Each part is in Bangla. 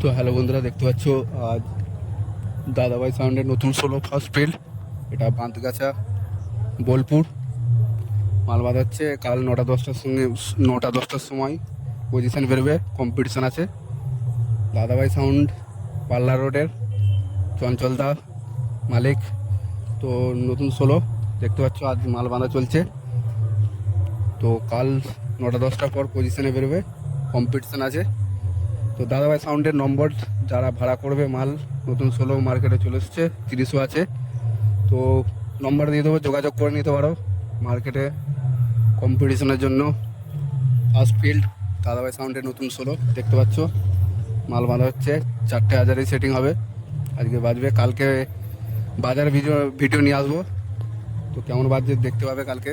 তো হ্যালো বন্ধুরা, দেখতে পাচ্ছ, আজ দাদাভাই সাউন্ডের নতুন সোলো ফার্স্ট ফিল্ড এটা বাঁধগাছা, বোলপুর। মাল বাঁধাচ্ছে, কাল নটা দশটার সঙ্গে, নটা দশটার সময় পজিশন বেরোবে কম্পিটিশান আছে। দাদাভাই সাউন্ড পাল্লা রোডের চঞ্চলদা মালিক। তো নতুন সোলো দেখতে পাচ্ছ, আজ মাল বাঁধা চলছে। তো কাল নটা দশটার পর পজিশনে বেরোবে কম্পিটিশান আছে। তো দাদাভাই সাউন্ডের নম্বর যারা ভাড়া করবে মাল, নতুন সোলো মার্কেটে চলে এসছে, তিরিশও আছে। তো নম্বর দিয়ে দেবো, যোগাযোগ করে নিতে পারো মার্কেটে কম্পিটিশনের জন্য। ফার্স্ট ফিল্ড দাদাভাই সাউন্ডের নতুন সোলো দেখতে পাচ্ছ? মাল বাঁধা হচ্ছে, চারটে হাজারেই সেটিং হবে। আজকে বাজবে, কালকে বাজার ভিডিও ভিডিও নিয়ে আসব। তো কেমন বাজছে দেখতে পাবে কালকে।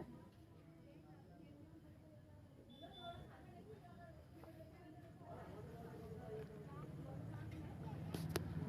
Yeah.